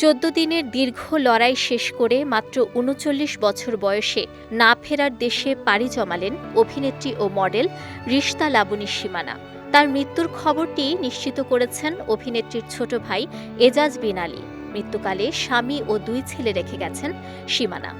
চোদ্দ দিনের দীর্ঘ লড়াই শেষ করে মাত্র উনচল্লিশ বছর বয়সে না ফেরার দেশে পাড়ি জমালেন অভিনেত্রী ও মডেল রিশতা লাবণী সীমানা। তার মৃত্যুর খবরটি নিশ্চিত করেছেন অভিনেত্রীর ছোট ভাই এজাজ বিন আলী। মৃত্যুকালে স্বামী ও দুই ছেলে রেখে গেছেন সীমানা।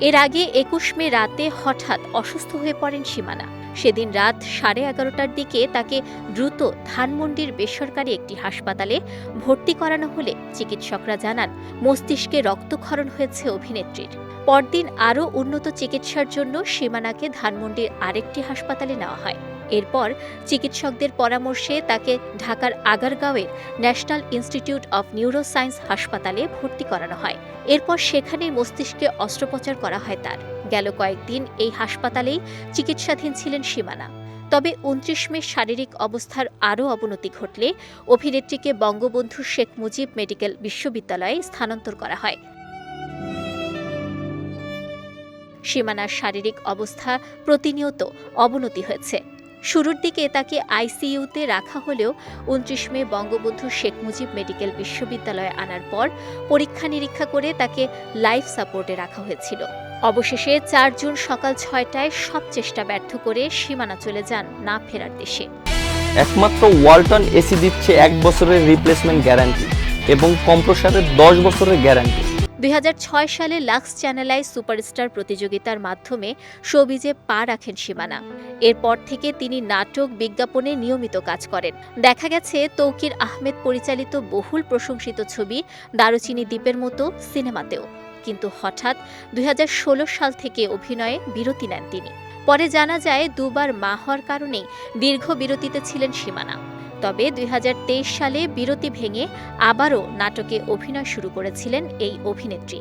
এর আগে একুশ মে রাতে হঠাৎ অসুস্থ হয়ে পড়েন সীমানা। সেদিন রাত সাড়ে এগারোটার দিকে তাকে দ্রুত ধানমন্ডির বেসরকারি একটি হাসপাতালে ভর্তি করানো হলে চিকিৎসকরা জানান, মস্তিষ্কে রক্তক্ষরণ হয়েছে অভিনেত্রীর। পরদিন আরও উন্নত চিকিৎসার জন্য সীমানাকে ধানমন্ডির আরেকটি হাসপাতালে নেওয়া হয়। এরপর চিকিৎসকদের পরামর্শে তাকে ঢাকার আগারগাঁওয়ের ন্যাশনাল ইনস্টিটিউট অব নিউরোসায়েন্স হাসপাতালে ভর্তি করানো হয়। এরপর সেখানেই মস্তিষ্কে অস্ত্রোপচার করা হয় তার। গেল কয়েকদিন এই হাসপাতালেই চিকিৎসাধীন ছিলেন সীমানা। তবে উনত্রিশ মে শারীরিক অবস্থার আরও অবনতি ঘটলে অভিনেত্রীকে বঙ্গবন্ধু শেখ মুজিব মেডিকেল বিশ্ববিদ্যালয়ে স্থানান্তর করা হয়। সীমানার শারীরিক অবস্থা প্রতিনিয়ত অবনতি হয়েছে। শুরুর দিকে তাকে আইসিইউতে রাখা হলেও উনত্রিশ মে বঙ্গবন্ধু শেখ মুজিব মেডিকেল বিশ্ববিদ্যালয়ে আনার পর পরীক্ষা নিরীক্ষা করে তাকে লাইফ সাপোর্টে রাখা হয়েছিল। অবশেষে চার জুন সকাল ছয়টায় সব চেষ্টা ব্যর্থ করে সীমানা চলে যান না ফেরার দেশে। একমাত্র ওয়ালটন এসি দিচ্ছে এক বছরের রিপ্লেসমেন্ট গ্যারান্টি এবং কম্প্রসারের দশ বছরের গ্যারান্টি দুই হাজার ছয় সালে লাক্স চ্যানেলাইজ সুপারস্টার প্রতিযোগিতার মাধ্যমে শোবিজে পা রাখেন সীমানা। এরপর থেকে তিনি নাটক, বিজ্ঞাপনে নিয়মিত কাজ করেন। দেখা গেছে, তৌকির আহমেদ পরিচালিত বহুল প্রশংসিত ছবি দারুচিনি দ্বীপের মতো সিনেমাতেও। কিন্তু হঠাৎ দুই হাজার ষোলো সাল থেকে অভিনয়ে বিরতি নেন তিনি। পরে জানা যায়, দুবার মা হওয়ার কারণেই দীর্ঘ বিরতিতে ছিলেন সীমানা। তবে দুই হাজার তেইশ সালে বিরতি ভেঙে আবারও নাটকে অভিনয় শুরু করেছিলেন এই অভিনেত্রী।